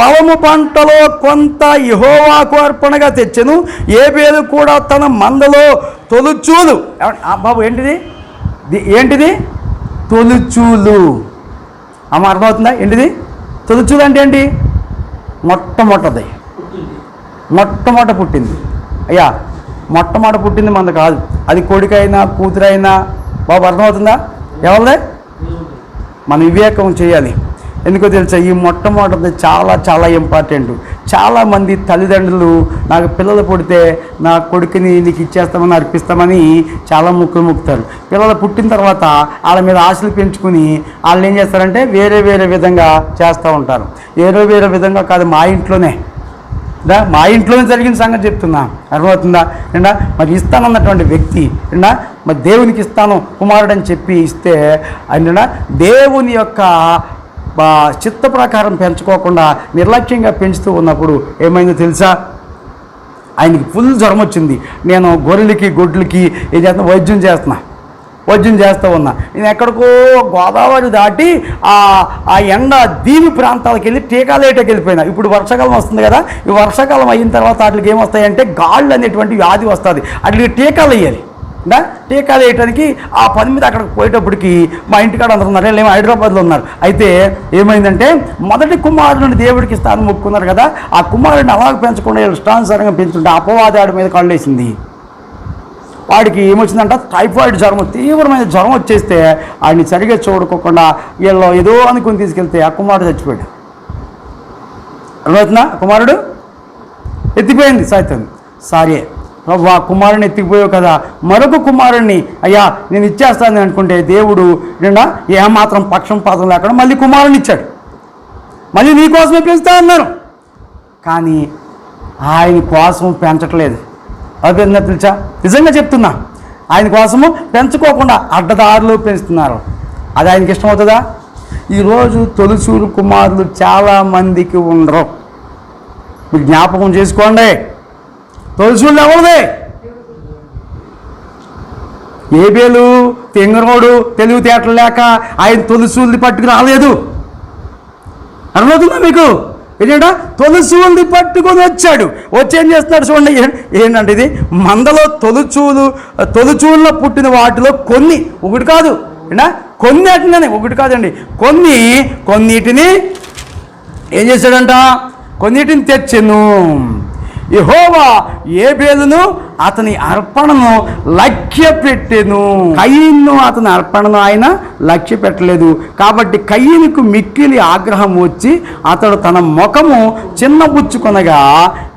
పొలము పంటలో కొంత యహోవాకు అర్పణగా తెచ్చెను. ఏబేలు కూడా తన మందలో తొలుచూలు. బాబు ఏంటిది? ఏంటిది? తొలుచూలు. అమ్మ అర్థమవుతుందా? ఏంటిది? తొలుచూలు అంటే ఏంటి? మొట్టమొట్టది మొట్టమొదట పుట్టింది. అయ్యా మొట్టమొదట పుట్టింది మనది కాదు. అది కొడుకైనా కూతురైనా బాబు అర్థమవుతుందా? ఎవరిదే? మన వివేకం చేయాలి. ఎందుకో తెలుసా ఈ మొట్టమొదటిది చాలా చాలా ఇంపార్టెంట్ చాలామంది తల్లిదండ్రులు నాకు పిల్లలు పుడితే నా కొడుకుని నీకు ఇచ్చేస్తామని అర్పిస్తామని చాలా ముక్కులు ముక్కుతారు. పిల్లలు పుట్టిన తర్వాత వాళ్ళ మీద ఆశలు పెంచుకుని వాళ్ళు ఏం చేస్తారంటే వేరే వేరే విధంగా చేస్తూ ఉంటారు. వేరే వేరే విధంగా కాదు మా ఇంట్లోనే. మా ఇంట్లోనే జరిగిన సంగతి చెప్తున్నా. అర్థమవుతుందా? ఏంటా మరి ఇస్తానన్నటువంటి వ్యక్తి ఏంటా మరి దేవునికి ఇస్తాను కుమారుడు అని చెప్పి ఇస్తే ఆయన దేవుని యొక్క చిత్త ప్రకారం పెంచుకోకుండా నిర్లక్ష్యంగా పెంచుతూ ఉన్నప్పుడు ఏమైందో తెలుసా? ఆయనకి ఫుల్ జ్వరం వచ్చింది. నేను గొర్రెలకి గొడ్లకి ఏం చేస్తున్నా? వైద్యం చేస్తున్నా. వైద్యం చేస్తూ ఉన్నా. నేను ఎక్కడికో గోదావరి దాటి ఆ ఎండ దీవి ప్రాంతాలకు వెళ్ళి టీకాలు వేయటకి వెళ్ళిపోయినా. ఇప్పుడు వర్షాకాలం వస్తుంది కదా ఈ వర్షాకాలం అయిన తర్వాత వాటికి ఏమొస్తాయంటే గాళ్ళు అనేటువంటి వ్యాధి వస్తుంది. వాటికి టీకాలు వేయాలి. టీకాలు వేయటానికి ఆ పని మీద అక్కడికి పోయేటప్పటికి మా ఇంటికాడ అందరూ ఉన్నారు. వీళ్ళు హైదరాబాద్లో ఉన్నారు. అయితే ఏమైందంటే మొదటి కుమారుడిని దేవుడికి స్థానం మొక్కున్నారు కదా. ఆ కుమారుడిని అలాగ పెంచకుండా వీళ్ళు ఇష్టానుసారంగా పెంచుంటే అపవాదాడి మీద కళ్ళేసింది వాడికి ఏమొచ్చిందంట? టైఫాయిడ్ జ్వరం తీవ్రమైన జ్వరం వచ్చేస్తే ఆయన్ని సరిగా చూడుకోకుండా వీళ్ళు ఏదో అనుకుని తీసుకెళ్తే ఆ కుమారుడు చచ్చిపోయాడు. అర్థమవుతుందా? కుమారుడు ఎత్తిపోయింది సైతం సారీ. ప్రభు ఆ కుమారుని ఎత్తిపోయావు కదా. మరొక కుమారుణ్ణి. అయ్యా నేను ఇచ్చేస్తాను అనుకుంటే దేవుడు నిండా ఏమాత్రం పక్షం పాత్రం లేకుండా మళ్ళీ కుమారుని ఇచ్చాడు. మళ్ళీ నీ కోసమే పెంచుతా అన్నారు కానీ ఆయన కోసం పెంచట్లేదు. అభినందన తెలుసా నిజంగా చెప్తున్నా ఆయన కోసము పెంచుకోకుండా అడ్డదారులు పెంచుతున్నారు. అది ఆయనకి ఇష్టమవుతుందా? ఈరోజు తొలిసూరు కుమారులు చాలామందికి ఉండరు. మీరు జ్ఞాపకం చేసుకోండి. తొలిసూళ్ళు ఎవరిదే ఏబేలు తెంగరోడు తెలివితేటలు లేక ఆయన తొలిసూల్ని పట్టుకు రాలేదు. అర్థమవుతుందా మీకు? ఏంటంటే తొలుచూలు పట్టుకొని వచ్చాడు. వచ్చి ఏం చేస్తున్నాడు చూడండి ఏంటంటే ఇది మందలో తొలుచూలు తొలుచూల్లో పుట్టిన వాటిలో కొన్ని ఒకటి కాదు. ఏంటా? కొన్ని అట్లనే ఒకటి కాదండి. కొన్ని కొన్నిటిని ఏం చేశాడంట? కొన్నిటిని తెచ్చెను. యెహోవా ఏబేలును అతని అర్పణను లక్ష్య పెట్టెను కయ్యను అతని అర్పణను ఆయన లక్ష్య పెట్టలేదు కాబట్టి కయ్యనుకు మిక్కిలి ఆగ్రహం వచ్చి అతడు తన ముఖము చిన్నబుచ్చుకొనగా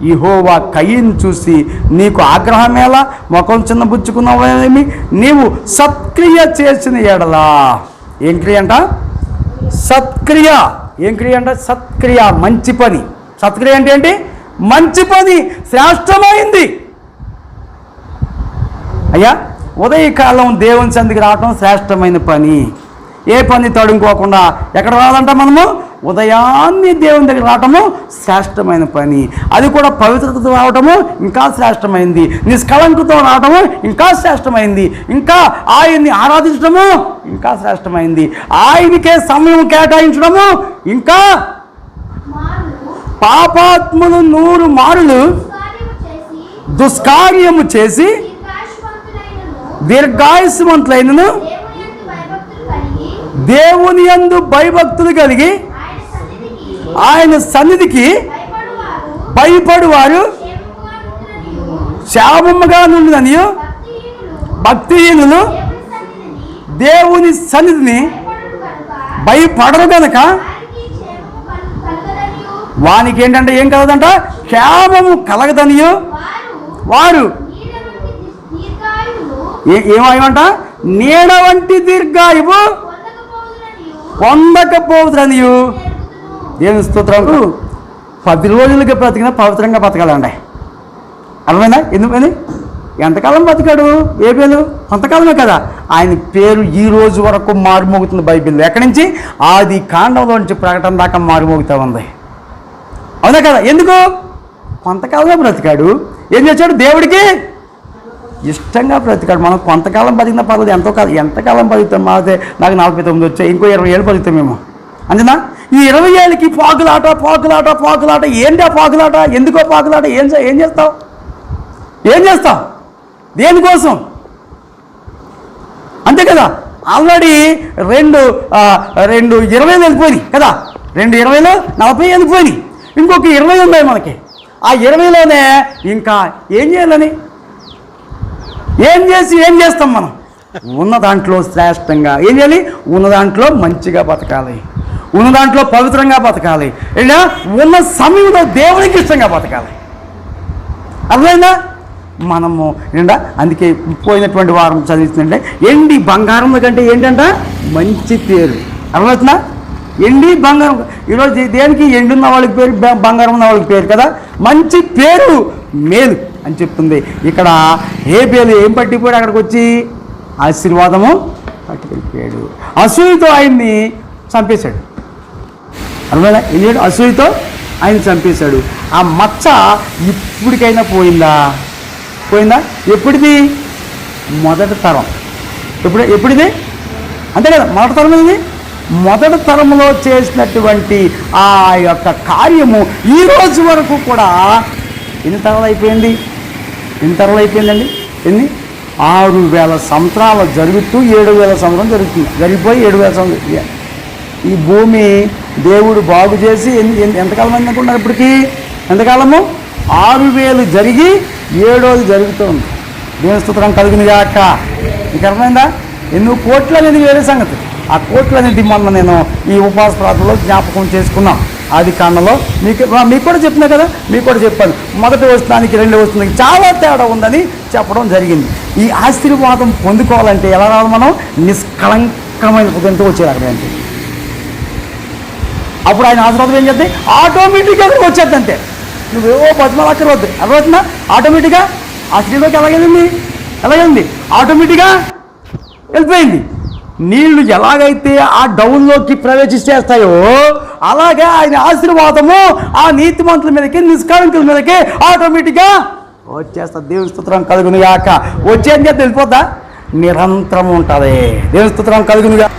ఇహోవా కయ్యను చూసి నీకు ఆగ్రహమేలా ముఖం చిన్నబుచ్చుకున్నావేమి? నీవు సత్క్రియ చేసిన ఎడలా. ఏం క్రియ అంట? సత్క్రియ. ఏం క్రియ అంట? సత్క్రియ మంచి పని. సత్క్రియ అంటే ఏంటి? మంచి పని శ్రేష్టమైంది. అయ్యా ఉదయకాలం దేవుని సందికి రావటం శ్రేష్టమైన పని. ఏ పని తడుముకోకుండా ఎక్కడ రావాలంట మనము? ఉదయాన్నే దేవుని దగ్గర రావటము శ్రేష్టమైన పని. అది కూడా పవిత్రతతో రావటము ఇంకా శ్రేష్టమైంది. నిష్కళంకతో రావటము ఇంకా శ్రేష్టమైంది. ఇంకా ఆయన్ని ఆరాధించడము ఇంకా శ్రేష్టమైంది. ఆయనకే సమయం కేటాయించడము ఇంకా పాపాత్ములు నూరు మారులు దుష్కార్యము చేసి దీర్ఘాయుష్మంతులైనను దేవుని యందు భయభక్తులు కలిగి ఆయన సన్నిధికి భయపడువారు క్షేమముగా క్షేమముగా నుండిననియు భక్తిహీనులు దేవుని సన్నిధిని భయపడరు గనక వారికి క్షేమము కలు- కలుగదనియు వానికి ఏంటంటే ఏం కలదంట? క్షేమము కలగదనియు. వారు వారు నీడ వంటి దీర్ఘాయువు పొందకపోదుననియు దేవుని స్తోత్రం. పది రోజులకి బ్రతికిన పవిత్రంగా బతకాలండి. అర్థమైందా? ఎందుకని ఎంతకాలం బతికాడు? ఏ పేరు? కొంతకాలమే కదా. ఆయన పేరు ఈ రోజు వరకు మారుమోగుతుంది బైబిల్ ఎక్కడి నుంచి? ఆది కాండంలో నుంచి ప్రకటన దాకా మారుమోగుతూ ఉంది. అవునా కదా? ఎందుకు? కొంతకాలమే బ్రతికాడు. ఏం చేశాడు? దేవుడికి ఇష్టంగా బ్రతికాడు. మనం కొంతకాలం బతికినా పర్లేదు ఎంతో కాలం ఎంతకాలం బతుకుతాం? మాదే నాకు నలభై తొమ్మిది వచ్చాయి. ఇంకో ఇరవై ఏళ్ళు బతుకుతాం మేము. అంతేనా? ఈ ఇరవై ఏళ్ళకి పాకులాట పాకులాట పాకులాట. ఏంటి ఆ పాకులాట? ఎందుకో పాకులాట? ఏం చే- ఏం చేస్తావు? ఏం చేస్తావు? దేనికోసం? అంతే కదా? ఆల్రెడీ రెండు రెండు ఇరవైలు వెళ్ళిపోయినాయి కదా? రెండు ఇరవైలో నలభై వెళ్ళిపోయినాయి. ఇంకొక ఇరవై ఉన్నాయి మనకి. ఆ ఇరవైలోనే ఇంకా ఏం చేయాలని? ఏం చేసి ఏం చేస్తాం మనం? ఉన్న దాంట్లో శ్రేష్టంగా ఏం చేయాలి? ఉన్న దాంట్లో మంచిగా బతకాలి. ఉన్న దాంట్లో పవిత్రంగా బతకాలి. ఇలా ఉన్న సమయంలో దేవునికి ఇష్టంగా బతకాలి. అర్థమైందా? మనము ఏంటా అందుకే పోయినటువంటి వారం చదివిస్తుంటే ఎండి బంగారం కంటే ఏంటంట? మంచి పేరు. అర్థమవుతుందా? ఎండి బంగారం. ఈరోజు దేనికి ఎండున్న వాళ్ళకి పేరు? బంగారం ఉన్న వాళ్ళకి పేరు కదా? మంచి పేరు మేలు అని చెప్తుంది. ఇక్కడ ఏ పేరు ఏం పట్టిపోయాడు అక్కడికి వచ్చి? ఆశీర్వాదము పట్టుకెళ్ళిపోయాడు అసూయతో ఆయన్ని చంపేశాడు. అర్థమైనా ఎందుకంటే అసూయతో ఆయన చంపేశాడు. ఆ మచ్చ ఇప్పటికైనా పోయిందా? పోయిందా? ఎప్పుడిది? మొదటి తరం. ఎప్పుడు ఎప్పుడిది? అంతే కదా? మొదటి తరం ఇది మొదటి తరంలో చేసినటువంటి ఆ యొక్క కార్యము ఈ రోజు వరకు కూడా ఎన్ని తరాలు అయిపోయింది? ఎన్ని తరాలు అయిపోయిందండి? ఎన్ని? ఆరు వేల సంవత్సరాలు జరుగుతూ ఏడు వేల సంవత్సరం జరుగుతుంది. జరిగిపోయి ఏడు వేల సంవత్సరం ఈ భూమి దేవుడు బాగు చేసి ఎన్ని- ఎంతకాలం అయింది అనుకున్నారు ఎంతకాలము? ఆరు వేలు జరిగి ఏడోది జరుగుతుంది. దేవుని స్తోత్రం కలిగింది కాక నీకు అర్థమైందా? ఎన్నో కోట్లు అనేది వేరే సంగతి. ఆ కోట్లు మొన్న నేను ఈ ఉపవాస ప్రాంతంలో జ్ఞాపకం చేసుకున్నాం. ఆది కాండంలో మీకు మీకు కూడా చెప్పినా కదా? మీకు కూడా చెప్పాను. మొదటి వస్తున్నానికి రెండో వస్తున్నానికి చాలా తేడా ఉందని చెప్పడం జరిగింది. ఈ ఆశీర్వాదం పొందుకోవాలంటే ఎలా రావాలి మనం? నిష్కళంకమైన హృదయంతో వచ్చేది అప్పుడు ఆయన ఆశీర్వాదం ఏం చేస్తే ఆటోమేటిక్గా వచ్చేది అంతే. నువ్వేవో బతిమలక్కర్వద్దు అర్థమవుతుందా ఆటోమేటిక్గా ఆ స్త్రీలోకి ఎలాగైంది? ఎలాగైంది? ఆటోమేటిక్గా వెళ్ళిపోయింది. నీళ్ళు ఎలాగైతే ఆ డౌన్లోకి ప్రవేశించేస్తాయో అలాగే ఆయన ఆశీర్వాదము ఆ నీతిమంతుల మీదకి నిష్కాంకుల మీదకి ఆటోమేటిక్గా వచ్చేస్తా. దేవుని స్తోత్రం కలుగును గాక వచ్చేందుకే చేత నిరంతరం ఉంటుంది. దేవుని స్తోత్రం కలుగునుగా.